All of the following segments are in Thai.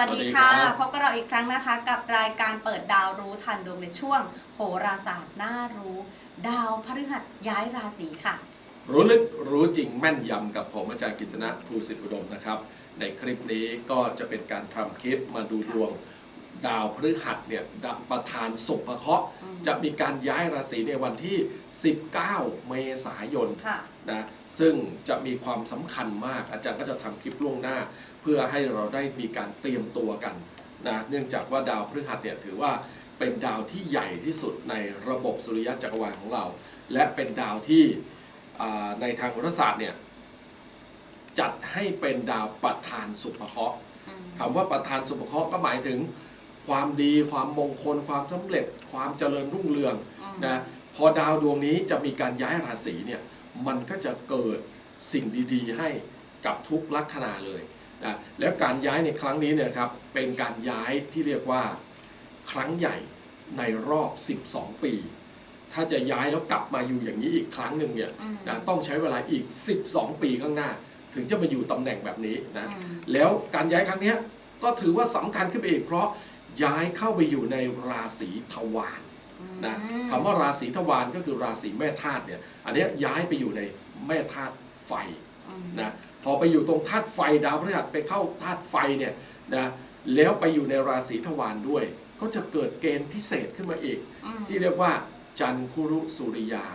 สวัสดีค่ะสวัสดีครับพบกับเราอีกครั้งนะคะ กับรายการเปิดดาวรู้ทันดวงในช่วง โหราศาสตร์น่ารู้ ดาวพฤหัสย้ายราศีค่ะ รู้ลึกรู้จริงแม่นยำกับผมอาจารย์กฤษณะภูสิทธิอุดมนะครับ ในคลิปนี้ก็จะเป็นการทำคลิปมาดูดวงดาวพฤหัสเนี่ยดาวประธานสุภเคราะห์อืมจะมีการย้ายราศีในวันที่ 19 เมษายนค่ะนะซึ่งจะมีความสำคัญมากอาจารย์ก็จะทำคลิปล่วงหน้า เพื่อให้เราได้มีการเตรียมตัวกันนะเนื่องจากว่าดาวพฤหัสเนี่ยถือว่าเป็นดาวที่ใหญ่ที่สุดในระบบสุริยะจักรวาลของเรา และเป็นดาวที่อ่าในทางโหราศาสตร์เนี่ยจัดให้เป็นดาวประธานสุภเคราะห์อืมคำว่าประธานสุภเคราะห์ก็หมายถึงความดีความมงคล ความสำเร็จ ความเจริญรุ่งเรืองอืมนะพอดาวดวงนี้จะมีการย้ายราศีเนี่ยมันก็จะเกิดสิ่งดีๆ ให้กับทุกลัคนาเลย นะแล้วการย้ายในครั้งนี้เนี่ยครับเป็นการย้ายที่เรียกว่าครั้งใหญ่ในรอบ 12 ปี ถ้าจะย้ายแล้วกลับมาอยู่อย่างนี้อีกครั้งหนึ่งเนี่ยอืมนะต้องใช้เวลาอีก 12 ปีข้างหน้า ถึงจะมาอยู่ตำแหน่งแบบนี้นะอืมแล้วการย้ายครั้งเนี้ยก็ถือว่าสำคัญขึ้นไปอีกเพราะย้ายเข้าไปอยู่ในราศีทวารนะอืมคำว่าราศีทวารก็คือราศีแม่ธาตุเนี่ยอันเนี้ยย้ายไปอยู่ในแม่ธาตุไฟอืมนะ พอไปอยู่ตรงธาตุไฟดาวพฤหัสไปเข้าธาตุไฟเนี่ยนะแล้วไปอยู่ในราศีทวารด้วย ก็จะเกิดเกณฑ์พิเศษขึ้นมาอีกอืมที่เรียกว่าจันคุรุสุริยา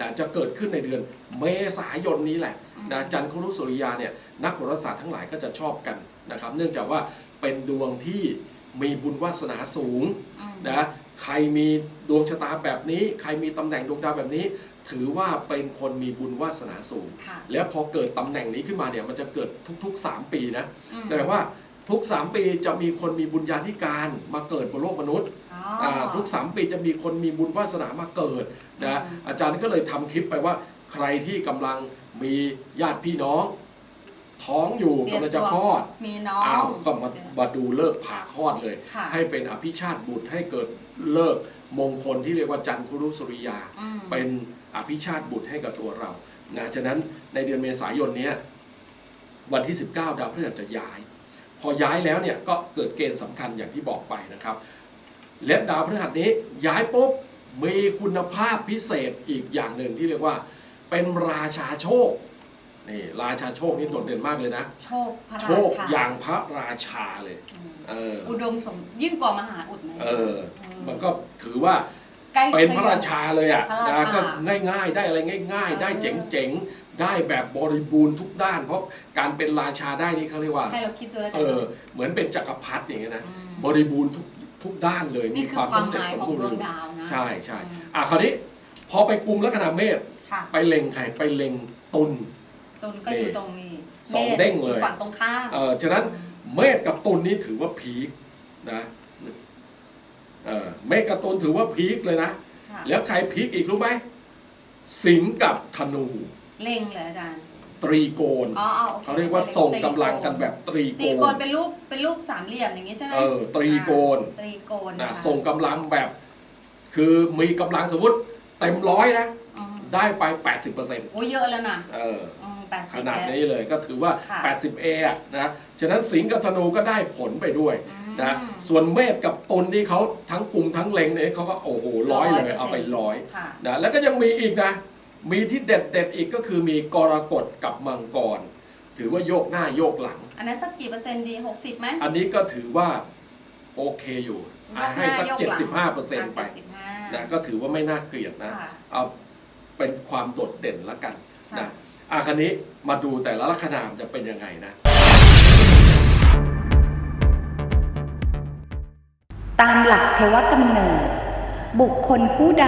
นะจะเกิดขึ้นในเดือนเมษายนนี้แหละนะจันคุรุสุริยาเนี่ยนักโหราศาสตร์ทั้งหลายก็จะชอบกันนะครับ เนื่องจากว่าเป็นดวงที่มีบุญวาสนาสูงอืมนะใครมีดวงชะตาแบบนี้ ใครมีตำแหน่งดวงดาวแบบนี้ ถือว่าเป็นคนมีบุญวาสนาสูง ค่ะ แล้วพอเกิดตำแหน่งนี้ขึ้นมาเนี่ยมันจะเกิดทุกๆ 3 ปีนะอืมแสดงว่าทุก 3 ปีจะมีคนมีบุญญาธิการมาเกิดบนโลกมนุษย์อ๋ออาทุก 3 ปีจะมีคนมีบุญวาสนามาเกิดนะอืม อาจารย์ก็เลยทำคลิปไปว่า ใครที่กำลังมีญาติพี่น้อง ท้องอยู่เตรียมกำลังจะตัวคลอดมีน้องอ้าวก็มามาดูเลิกผ่าคลอดเลย ค่ะให้เป็นอภิชาติบุตรให้เกิดเลิกมงคลที่เรียกว่าจันทรุสุริยา อืม เป็น อภิชาติบุตรให้กับตัวเรานะฉะนั้นในเดือนเมษายนเนี้ยวันที่ 19 ดาวพฤหัสจะย้าย พอย้ายแล้วเนี่ยก็เกิดเกณฑ์สำคัญอย่างที่บอกไปนะครับ และดาวพฤหัสนี้ย้ายปุ๊บมีคุณภาพพิเศษอีกอย่างหนึ่งที่เรียกว่า เป็นราชาโชคนี่ราชาโชคนี่โดดเด่นมากเลยนะ โชคพระโชราคชาอย่างพระราชาเลยอืมเอออุดมสมยิ่งกว่ามหาอุดไหมเอออืมันก็ถือว่า ใกล้เป็นพระราชาเลยอะพระรานะชาก็ง่ายๆ ได้อะไรง่าย ๆ ได้เออเจ๋งๆ ได้แบบบริบูรณ์ทุกด้าน เพราะการเป็นราชาได้นี่เขาเรียกว่า ให้เราคิดด้วยเออเหมือนเป็นจักรพรรดิอย่างเงี้ยนะมบริบูรณ์ทุกทุกด้านเลย นี่มีคือความความสำหเร็จมายสมของบูรณ์ดวงดาวนะใช่ใช่ อืมอะคราวนี้พอไปกลุ่มลัคนาเมษค่ะไปเล็งใครไปเล็งตุล ตุนก็อยู่ตรงนี้สองเด้งเลยฝั่งตรงข้ามเออฉะนั้นเมษกับตุลนี่ถือว่าพีคนะ เออเมษกับตุลถือว่าพีคเลยนะ ค่ะแล้วใครพีคอีกรู้ไหมสิงห์กับธนู เล่งเลยอาจารย์ตรีโกณอ๋ออ๋อโอคเขาเรียกว่าส่งกำลังกันแบบตรีตีโกโกณนเป็นรูปเป็นรูปสามเหลี่ยมอย่างนี้ใช่ไหมเออตรีโกณตรีโกนนะคส่งกำลังแบบ คือมีกำลังสมมติเต็มร้อยนะ อืมได้ไป 80%เโอ้ยเยอะแล้วนะออ อืมแปด ขสิบนาดแล้วนี้เลยก็ถือว่าค่ะ 80A อะนะฉะนั้นสิงห์กับธนูก็ได้ผลไปด้วยอืมนะส่วนเมษกับตุลนี่เขาทั้งกลุ่มทั้งเล็งเนี่ยเขาก็โอ้โหร้อยเลย100%เอาไปร้อยค่ะนะแล้วก็ยังมีอีกนะ มีที่เด็ดเด็ดๆอีกก็คือมีกรกฎกับมังกร ถือว่าโยกหน้าโยกหลัง อันนั้นสักกี่เปอร์เซ็นต์ดีหกสิบไหมอันนี้ก็ถือว่าโอเคอยู่อะให้สักยหน้ายกหลัง75เปอร์เซ็นต์ไปอะ75นะก็ถือว่าไม่น่าเกลียดนะค่ะเอาเป็นความโดดเด่นละกันค่ะนะ อะคันนี้มาดูแต่ละลัคนามจะเป็นยังไงนะ ตามหลักเทวกำเนิด บุคคลผู้ใด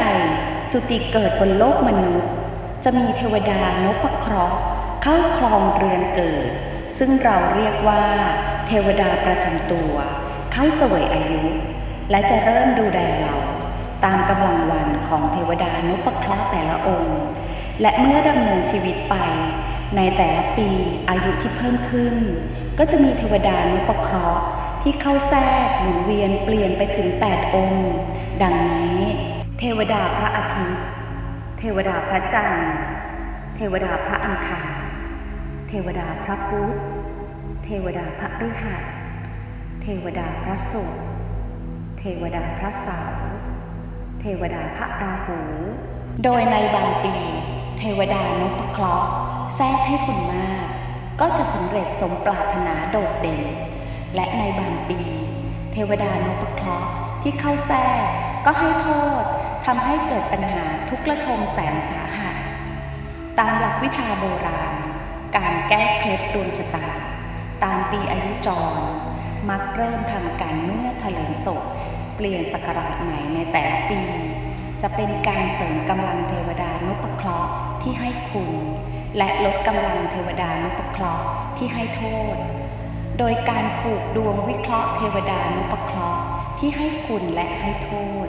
จุติเกิดบนโลกมนุษย์ จะมีเทวดานพเคราะห์เข้าครองเรือนเกิด ซึ่งเราเรียกว่า เทวดาประจำตัว เข้าเสวยอายุ และจะเริ่มดูแลเรา ตามกำลังวันของเทวดานพเคราะห์แต่ละองค์ และเมื่อดำเนินชีวิตไป ในแต่ละปีอายุที่เพิ่มขึ้น ก็จะมีเทวดานุปเคราะห์ที่เข้าแทรกหมุนเวียนเปลี่ยนไปถึง 8 องค์ ดังนี้ เทวดาพระอาทิตย์ เทวดาพระจันทร์ เทวดาพระอังคารเทวดาพระพุธเทวดาพระฤหัสเทวดาพระศุกร์เทวดาพระเสาร์เทวดาพระราหู โดยในบางปี เทวดานพเคราะห์แทรกให้คุณมาก ก็จะสำเร็จสมปรารถนาโดดเด่น และในบางปี เทวดานพเคราะห์ที่เข้าแทรกก็ให้โทษทำให้เกิดปัญหาทุกระทมแสนสาหัส ตามหลักวิชาโบราณ การแก้เคล็ดดวงชะตา ตามปีอายุจร มักเริ่มทำการเมื่อถลงศพเปลี่ยนสกราชใหม่ในแต่ละปี จะเป็นการเสริมกำลังเทวดา ที่ให้คุณ และลดกำลังเทวดานุปเคราะห์ที่ให้โทษ โดยการผูกดวงวิเคราะห์เทวดานุปเคราะห์ที่ให้คุณและให้โทษ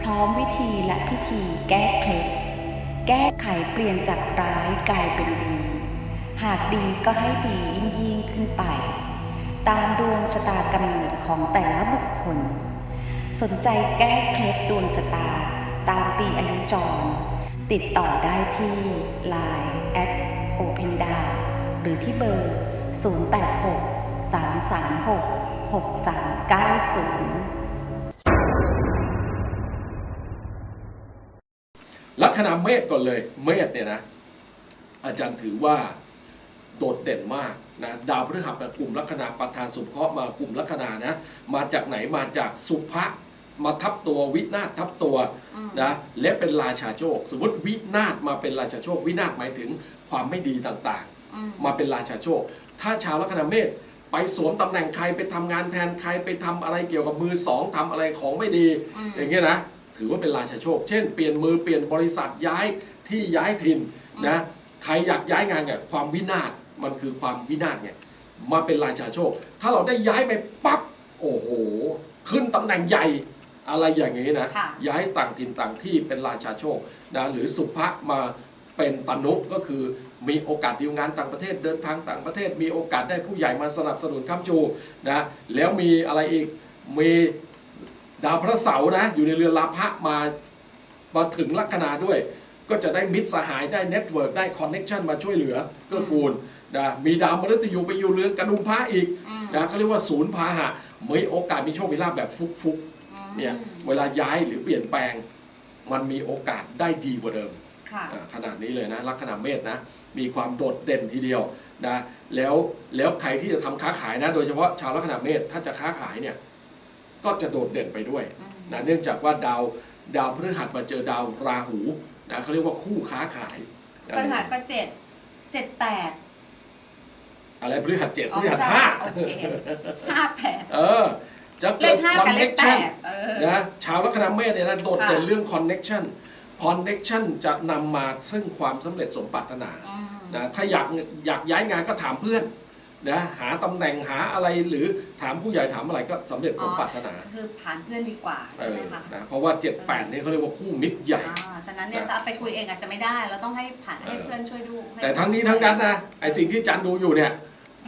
พร้อมวิธีและพิธีแก้เคล็ดแก้ไขเปลี่ยนจากร้ายกลายเป็นดี หากดีก็ให้ดียิ่งยิ่งขึ้นไป ตามดวงชะตากำเนิดของแต่ละบุคคล สนใจแก้เคล็ดดวงชะตาตามปีอายุจร ติดต่อได้ที่ Line at Open d a หรือที่เบอร์ 086 336 6390ลัคนาเมษก่อนเลย เมษเนี่ยนะ อาจารย์ถือว่าโดดเด่นมากนะดาวพฤหัสมากลุ่มลัคนาประธานสุภเคราะห์มากลุ่มลัคนานะ มาจากไหนมาจากสุภะ มาทับตัววินาศทับตัวอืมนะและเป็นราชาโชค สมมติวินาศมาเป็นราชาโชค วินาศหมายถึงความไม่ดีต่างอืมๆมาเป็นราชาโชค ถ้าชาวลัคนาเมษไปสวมตำแหน่งใครไปทำงานแทนใครไปทำอะไรเกี่ยวกับมือสองทำอะไรของไม่ดีอืมอย่างเงี้ยนะถือว่าเป็นราชาโชค เช่นเปลี่ยนมือเปลี่ยนบริษัทย้ายที่ย้ายถิ่นนะใครอยากย้ายงานเนี่ยความวินาศมันคือความวินาศเนี่ยมาเป็นราชาโชค ถ้าเราได้ย้ายไปปั๊บโอ้โห ขึ้นตำแหน่งใหญ่ อะไรอย่างนี้นะค่ะย้ายต่างถิ่นต่างที่เป็นราชาโชคนะหรือสุภะมาเป็นตนุก็คือมีโอกาสดีลงานต่างประเทศเดินทางต่างประเทศ มีโอกาสได้ผู้ใหญ่มาสนับสนุนค้ำชูนะแล้วมีอะไรอีกมีดาวพระเสาร์นะอยู่ในเรือนลาภะมามาถึงลัคนาด้วย ก็จะได้มิตรสหายได้เน็ตเวิร์กได้คอนเน็ชันมาช่วยเหลือเกื้อกูลนะมีดาวมฤตยูไปอยู่เรือนกระดุมพระอีกอืมนะเขาเรียกว่าศูนย์พาหะมีโอกาสมีโชคมีลาภแบบฟุกๆอืม เนี่ยเวลาย้ายหรือเปลี่ยนแปลง มันมีโอกาสได้ดีกว่าเดิมค่ะอ่าขนาดนี้เลยนะลัคนาเมษนะมีความโดดเด่นทีเดียวนะแล้วแล้วใครที่จะทำค้าขายนะ โดยเฉพาะชาวลัคนาเมษถ้าจะค้าขายเนี่ยก็จะโดดเด่นไปด้วยอืมนะเนื่องจากว่าดาวดาวพฤหัสมาเจอดาวราหูนะเขาเรียกว่าคู่ค้าขายพฤหัสก็เจ็ดเจ็ดแปดอะไรพฤหัสเจ็ดอ๋พอฤหัสใช่ห้าโอเคห้าแปดเออ จะเลเกิขดห้าคอนกับเลเน็ขกแปชันดเออ นะชาวลัคนาเมษเนี่ยนะโดดเด่นค่ะ เรื่องคอนเน็กชันคอนเน็กชันจะนำมาซึ่งความสำเร็จสมปรารถนา อืม นะถ้าอยากอยากย้ายงานก็ถามเพื่อนนะหาตำแหน่งหาอะไรหรือถามผู้ใหญ่ถามอะไรก็สำเร็จสมปรารถนาคือผ่านเพื่อนดีกว่าเอใช่ไหมอคะนะเพราะว่า 7 8เนี่ยเขาเรียกว่าคู่มิตรใหญ่ อ่าฉะนั้นเนี่ยนะ ถ้าไปคุยเองอาจจะไม่ได้ เราต้องให้ผ่านให้เออเพื่อนช่วยดูให้แต่ทั้งนี้ทั้งนั้นนะไอสิ่งที่จันดูอยู่เนี่ย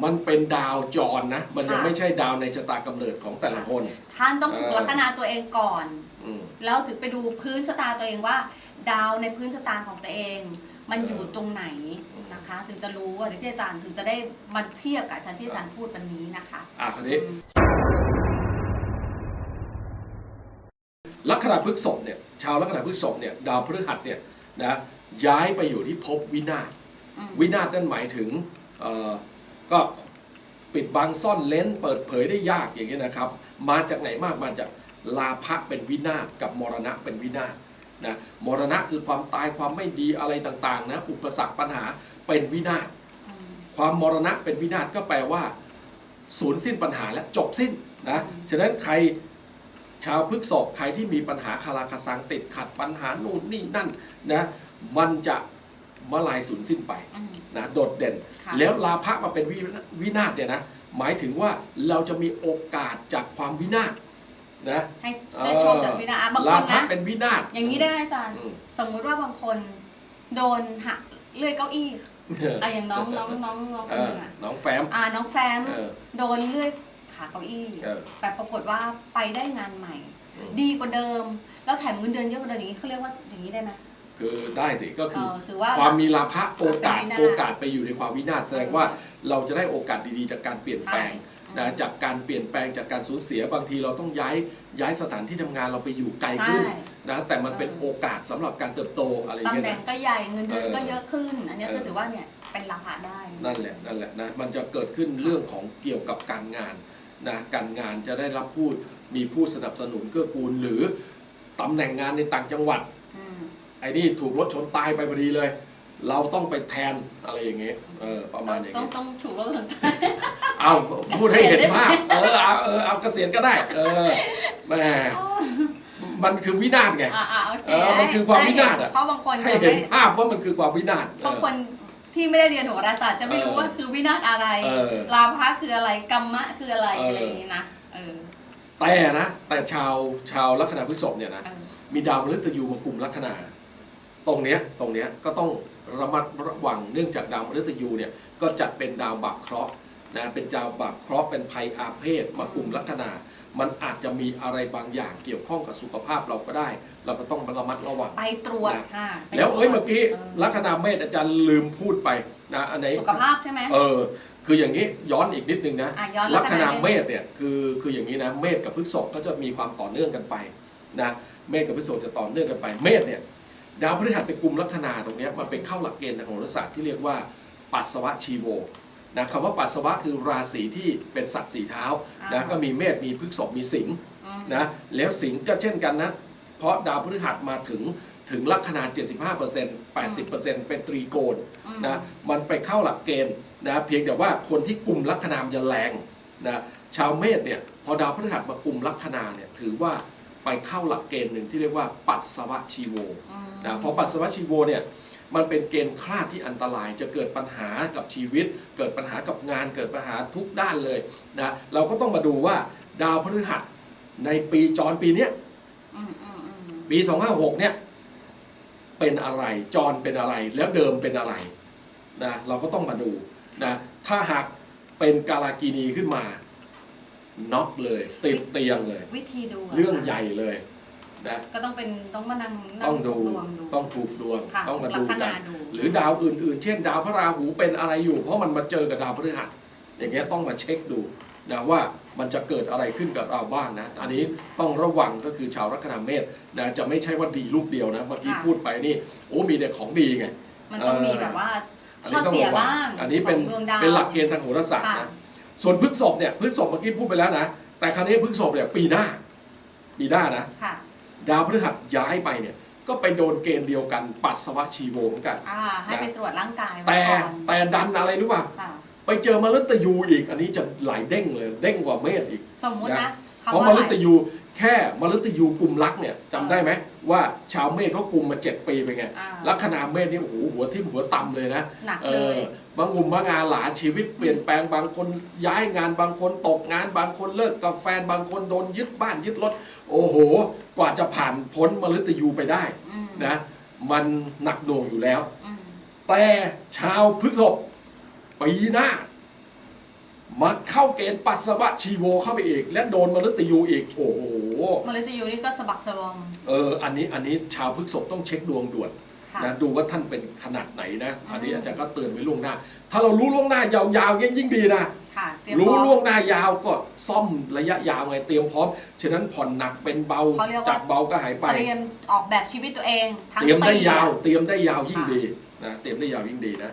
มันเป็นดาวจรนะ มันยังค่ะ ไม่ใช่ดาวในชะตากำเนิดของแต่ละคน ท่านต้องถูกเออ ลัคนาตัวเองก่อน อืม แล้วถึงไปดูพื้นชะตาตัวเองว่า ดาวในพื้นชะตาของตัวเอง มันอยู่ตรงไหนนะคะ ถึงจะรู้ว่าที่อาจารย์ถึงจะได้มาเทียบกับอาจารย์ที่อาจารย์พูดวันนี้นะคะ อะคราวนี้อืมลัคนาพฤษภเนี่ยชาวลัคนาพฤษภเนี่ยดาวพฤหัสเนี่ยนะย้ายไปอยู่ที่ภพวินาศอืมวินาศนั่นหมายถึงเอ่อ ก็ปิดบังซ่อนเลนเปิดเผยได้ยากอย่างนี้นะครับ มาจากไหนมากมาจากลาภะเป็นวินาศกับมรณะเป็นวินาศนะมรณะคือความตายความไม่ดีอะไรต่างๆนะอุปสรรคปัญหาเป็นวินาศความมรณะเป็นวินาศก็แปลว่าสูญสิ้นปัญหาและจบสิ้นนะฉะนั้นใครชาวพฤกษภใครที่มีปัญหาคาราคาซังติดขัดปัญหานู่นนี่นั่นนะมันจะ มาลายสูญสิ้นไปอืมนะโดดเด่นค่ะแล้วลาภะมาเป็นวิวินาศเนี่ยนะหมายถึงว่าเราจะมีโอกาสจากความวินาศนะให้ได้โชมจากวินาอะบางลาคนภะนะเป็นวินาศอย่างนี้ได้ไหมอาจารย์อืมสมมุติว่าบางคนโดนหักเลื่อยเก้าอี้อะอย่างน้องน้องน้องน้องคเอนหอนึงอะน้องแฟมอ่าน้องแฟมเออโดนเลื่อยขาเก้าอี้เออแต่ปรากฏว่าไปได้งานใหม่อืมดีกว่าเดิม แล้วแถมเงินเดือนเยอะกว่าเดิมอย่างนี้เขาเรียกว่าอย่างนี้ได้ไหม คือได้สิก็เอคืออถือว่าความมีลาภะโอกาสเป็นวินาศโอกาสไปอยู่ในความวินาศแสดงว่าเราจะได้โอกาสดีๆ จากการเปลี่ยนแปลงใช่นะจากการเปลี่ยนแปลงจากการสูญเสียบางทีเราต้องย้ายย้ายสถานที่ทำงานเราไปอยู่ไกลใช่ขึ้นนะแต่มันเป็นเออโอกาสสำหรับการเติบโตอะไรอย่างตำเงี้ยแหน่งนะก็ใหญ่เงินเดือนเออก็เยอะขึ้น อันเนี้ยก็เออถือว่าเนี่ยเป็นราคาได้ นั่นแหละนั่นแหละนะมันจะเกิดขึ้นเรื่องของเกี่ยวกับการงานนะการงานจะได้รับผู้มีผู้สนับสนุนเกื้อกูลหรือตำแหน่งงานในต่างจังหวัดอืม ไอ้นี่ถูกรถชนตายไปพอดีเลย เราต้องไปแทนอะไรอย่างเงี้ยเออประมาณอย่างต้องเงี้ยต้องถูกรถชนเอาพูดให้เห็นภาพเออเอาเออเอาเกษียณก็ได้ เออแหม่มันคือวินาศไง อ่าอ่าโอเคเออมันคือความวินาศอะ เพราะบางคนให้จะเห็นไม่ภาพว่ามันคือความวินาศบางคนที่ไม่ได้เรียนโหราศาสตร์จะไม่รู้เออว่าคือวินาศอะไรเออลาภะคืออะไรกรรมะคืออะไรเอออ อะไรอย่างนี้นะเออแต่นะ แต่ชาวชาวลัคนาพฤษภเนี่ยนะ เออมีดาวมฤตยูมากลุ่มลัคนา ตรงเนี้ยตรงเนี้ยก็ต้องระมัดระวังเนื่องจากดาวมฤตยูเนี่ยก็จัดเป็นดาวบาปเคราะห์นะเป็นดาวบาปเคราะห์เป็นภัยอาเพศมากลุ่มลัคนา มันอาจจะมีอะไรบางอย่างเกี่ยวข้องกับสุขภาพเราก็ได้ เราก็ต้องระมัดระวัง ไปตรวจนะ ค่ะไปแล้วเอ้ยตรจเมื่อกี้เออลัคนาเมษอาจารย์ลืมพูดไปนะอันไหน สุขภาพใช่ไหม เออ คืออย่างนี้ย้อนอีกนิดนึงนะอะย้อนลัคนาเมเมษษเนี่ยคือคืออย่างนี้นะเมษกับพฤษภก็จะมีความต่อเนื่องกันไปนะเมษกับพฤษภจะต่อเนื่องกันไป เมษเนี่ย ดาวพฤหัสเป็นกลุ่มลัคนาตรงเนี้ยมันเป็นเข้าหลักเกณฑ์ทางโหราศาสตร์ที่เรียกว่าปัสสวะชีโวนะคำว่าปัสสวะคือราศีที่เป็นสัตว์สีเท้านะก็มีเมษมีพฤษภมีสิงห์อืมนะแล้วสิงห์ก็เช่นกันนะเพราะดาวพฤหัสมาถึงถึงลัคนา 75% 80%เป็นตรีโกณอืมนะมันไปเข้าหลักเกณฑ์นะเพียงแต่ว่าคนที่กลุ่มลัคนามันจะแรงนะชาวเมษเนี่ยพอดาวพฤหัสมากลุ่มลัคนาเนี่ยถือว่า ไปเข้าหลักเกณฑ์หนึ่งที่เรียกว่าปัสสวะชีโวอืมนะเพราะปัสสาวะชีโวเนี่ยมันเป็นเกณฑ์คลาดที่อันตราย จะเกิดปัญหากับชีวิต เกิดปัญหากับงาน เกิดปัญหาทุกด้านเลยนะเราก็ต้องมาดูว่าดาวพฤหัสในปีจรปีเนี้ยอืมอืมอืมปี256เนี่ยเป็นอะไรจรเป็นอะไรแล้วเดิมเป็นอะไรนะเราก็ต้องมาดูนะถ้าหากเป็นกาลากินีขึ้นมา น็อกเลยติดเตียงเลย วิธีดูะเรื่องใหญ่เลยนะก็ต้องเป็นต้องมานั่งนั่ต้องดูดวงดู ต้องถูกดวงค่ะต้องมาลัดูคกันานดู หรือดาวอื่นๆ เช่น ดาวพระราหูเป็นอะไรอยู่ เพราะมันมาเจอกับดาวพฤหัสอย่างเงี้ยต้องมาเช็คดูนะว่ามันจะเกิดอะไรขึ้นกับเราบ้างนะ อันนี้ต้องระวังก็คือชาวลัคนาเมษนะจะไม่ใช่ว่าดีลูกเดียวนะเมื่อกี้พูดไปนี่โอ้มีแต่ของดีไง มันต้องมีเออแบบว่าอันข้อนี้ต้องเสียระวังบ้างอันนี้เป็นของดวงดาว เป็นหลักเกณฑ์ทางโหราศาสตร์ค่ะ นะ ส่วนพฤษภเนี่ยพฤษภเมื่อกี้พูดไปแล้วนะ แต่คราวนี้พฤษภเนี่ยปีหน้า ปีหน้านะค่ะ ดาวพฤหัสย้ายไปเนี่ย ก็ไปโดนเกณฑ์เดียวกัน ปัสสาวะชีโวเหมือนกันอ่า ให้ไปตรวจร่างกายไว้แต่ก่อนแต่ดันอะไรรู้ป่ะค่ะไปเจอมฤตยูอีก อันนี้จะหลายเด้งเลยเด้งกว่าเมษอีก สมมุตินะเพราะคำมว่าฤอะไรตยู แค่มฤตยูกลุ่มรักเนี่ยจำได้ไหมว่าชาวเมษเขากลุ่มมาเจ็ดปีไปไงอ่าลัคนาเมษนี่โอ้โหหัวทิ่มหัวต่ำเลยนะหนักเอเลอยบางกลุ่มบางงานหลาชีวิตเปลี่ยนแปลงบางคนย้ายงานบางคนตกงานบางคนเลิกกับแฟนบางคนโดนยึดบ้านยึดรถ โอ้โห กว่าจะผ่านพ้นมฤตยูไปได้อืมนะมันหนักหน่วงอยู่แล้ว อืมแต่ชาวพฤษภปีหน้า มาเข้าเกณฑ์ปัสสาวะชีโวเข้าไปอีก และโดนมฤตยูอีกโอ้โหมฤตยูนี่ก็สะบักสะบอม เอออันนี้อันนี้ชาวพฤษภต้องเช็คดวงด่วนค่ะ นะดูว่าท่านเป็นขนาดไหนนะ อันนี้อืมอาจารย์ก็เตือนไว้ล่วงหน้า ถ้าเรารู้ล่วงหน้ายาวๆเนี่ยยิ่งดีนะ ค่ะเตรียมรู้พอล่วงหน้ายาวก็ซ่อมระยะยาวไงเตรียมพร้อม ฉะนั้นผ่อนหนักเป็นเบาเขาเรียกว่า จากเบาก็หายไป เตรียมออกแบบชีวิตตัวเองทั้งเตรียมได้ปี ยาวอะเตรียมได้ยาวยิ่งค่ะ ดีนะ เตรียมได้ยาวยิ่งดีนะ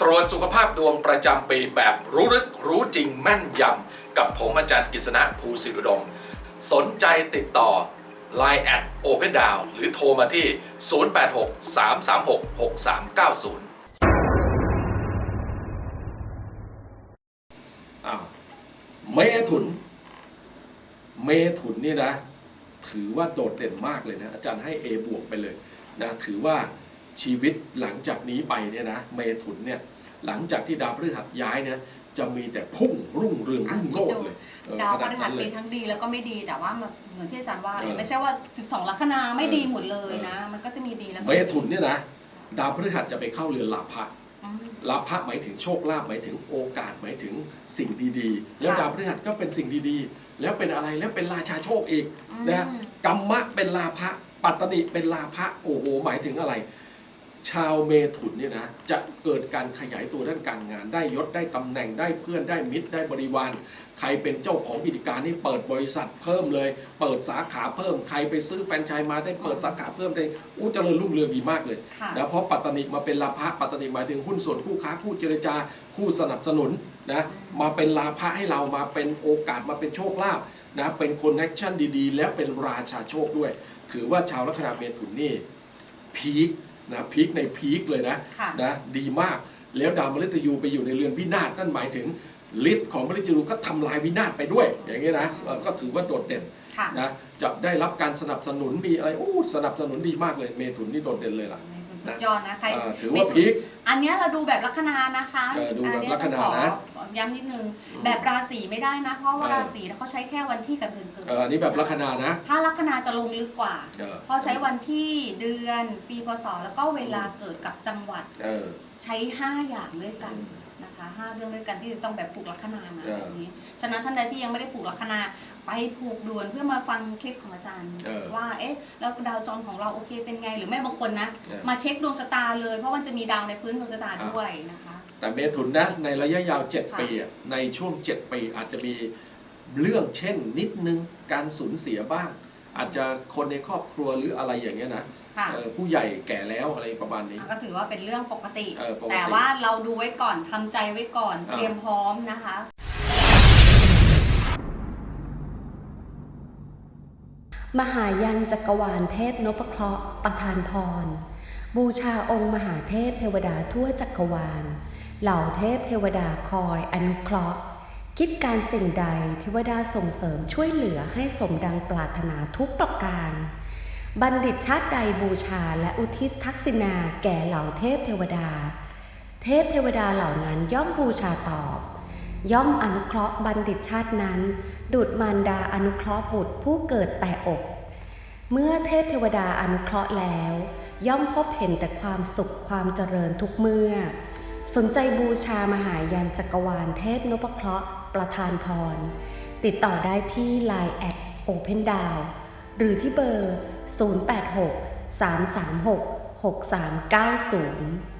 ตรวจสุขภาพดวงประจำปีแบบรู้ลึกรู้จริงแม่นยำกับผมอาจารย์กฤษณะภูสิริดม สนใจติดต่อ Line แอด Open d o w n หรือโทรมาที่ 086 336 6390อ้าวเมถุน เมถุนนี่นะ ถือว่าโดดเด่นมากเลยนะ อาจารย์ให้ A บวกไปเลยนะ ถือว่า ชีวิตหลังจากนี้ไปเนี่ยนะเมถุนเนี่ยหลังจากที่ดาวพฤหัสย้ายเนี่ยจะมีแต่พุ่งรุ่งเรืองรุ่งโรจน์เลยเออดาวขพนาดฤหันั้สนเลมียทั้งดีแล้วก็ไม่ดีแต่ว่ามันเหมือนที่อาจารย์ว่าเลเอยอไม่ใช่ว่า 12 ลัคนาไม่เออดีหมดเลยนะ มันก็จะมีดีแล้วก็เมถุนเนี่ยนะดาวพฤหัสจะไปเข้าเรือนลาภะอืมลาภะหมายถึงโชคลาภหมายถึงโอกาสหมายถึงสิ่งดีๆ แล้วค่ะดาวพฤหัสก็เป็นสิ่งดีๆ แล้วเป็นอะไรแล้วเป็นราชาโชคอีกอืมนะกรรมะเป็นลาภะปัตตนิเป็นลาภะโอ้โหหมายถึงอะไร ชาวเมถุนเนี่ยนะจะเกิดการขยายตัวด้านการงาน ได้ยศได้ตำแหน่งได้เพื่อนได้มิตรได้บริวาร ใครเป็นเจ้าของกิจการนี่เปิดบริษัทเพิ่มเลย เปิดสาขาเพิ่มใครไปซื้อแฟรนไชส์มาได้เปิดสาขาเพิ่มได้อู้เจริญรุ่งเรืองดีมากเลยค่ะนะเพราะปัตตนิมาเป็นลาภะปัตตนิหมายถึงหุ้นส่วนคู่ค้าคู่เจรจาคู่สนับสนุนนะมาเป็นลาภะให้เรามาเป็นโอกาสมาเป็นโชคลาภนะเป็นคอนเนคชั่นดีๆ และเป็นราชาโชคด้วย ถือว่าชาวลัคนาเมถุนนี่พีค นะพีคในพีคเลยนะค่ะ นะดีมากแล้วดาวมฤตยูไปอยู่ในเรือนวินาศนั่นหมายถึงฤทธิ์ของมฤตยูก็ทำลายวินาศไปด้วย อย่างนี้นะเออก็ถือว่าโดดเด่นค่ะนะจะได้รับการสนับสนุนมีอะไรโอ้สนับสนุนดีมากเลย เมถุนนี่โดดเด่นเลยล่ะใน ส่วนสุดยอดนะใครเอ่อถือว่าพีค อันเนี้ยเราดูแบบลัคนานะคะเออดูแบบอัเยลัคนานะขอย้ำนิดนึงแบบราศีไม่ได้นะ เพราะว่าเออราศีเขาใช้แค่วันที่กับเดือนเกิดเอออันนี้แบบลัคนานะถ้าลัคนาจะลงลึกกว่า เออเพราะใช้วันที่เดือนปีพศแล้วก็เวลาเกิดกับจังหวัดเออใช้ 5 อย่างด้วยกันนะคะห้าเรื่องด้วยกันที่จะต้องแบบผูกลัคนามาเออแบบนี้ ฉะนั้นท่านใดที่ยังไม่ได้ผูกลัคนา ไปผูกด่วนเพื่อมาฟังคลิปของอาจารย์ เออว่าเอ๊ะแล้วดาวจรของเราโอเคเป็นไง หรือไม่บางคนนะ เออ มาเช็คดวงชะตาเลย เพราะมันจะมีดาวในพื้นดวงชะตาด้วยนะคะ แต่เมถุนนะในระยะยาวค่ะ7ปีอะในช่วง 7 ปีอาจจะมีเรื่องเช่น นิดนึงการสูญเสียบ้าง อาจจะคนในครอบครัวหรืออะไรอย่างเงี้ยนะค่ะเออผู้ใหญ่แก่แล้วอะไรประมาณนี้ อะก็ถือว่าเป็นเรื่องปกติ เออปกติ แต่ว่าเราดูไว้ก่อนทำใจไว้ก่อนอ่าเตรียมพร้อมนะคะ มหายันจักรวาลเทพนพเคราะห์ประทานพร บูชาองค์มหาเทพเทวดาทั่วจักรวาล เหล่าเทพเทวดาคอยอนุเคราะห์ คิดการสิ่งใดเทวดาส่งเสริมช่วยเหลือให้สมดังปรารถนาทุกประการ บัณฑิตชาติใดบูชาและอุทิศทักษิณาแก่เหล่าเทพเทวดา เทพเทวดาเหล่านั้นย่อมบูชาตอบ ย่อมอนุเคราะห์บัณฑิตชาตินั้น ดุดมารดาอนุเคราะห์บุตรผู้เกิดแต่อก เมื่อเทพเทวดาอนุเคราะห์แล้ว ย่อมพบเห็นแต่ความสุขความเจริญทุกเมื่อ สนใจบูชามหายันจักรวาลเทพนพเคราะห์ประทานพร ติดต่อได้ที่ Line แอด Open d o w n หรือที่เบอร์ 086 336 6390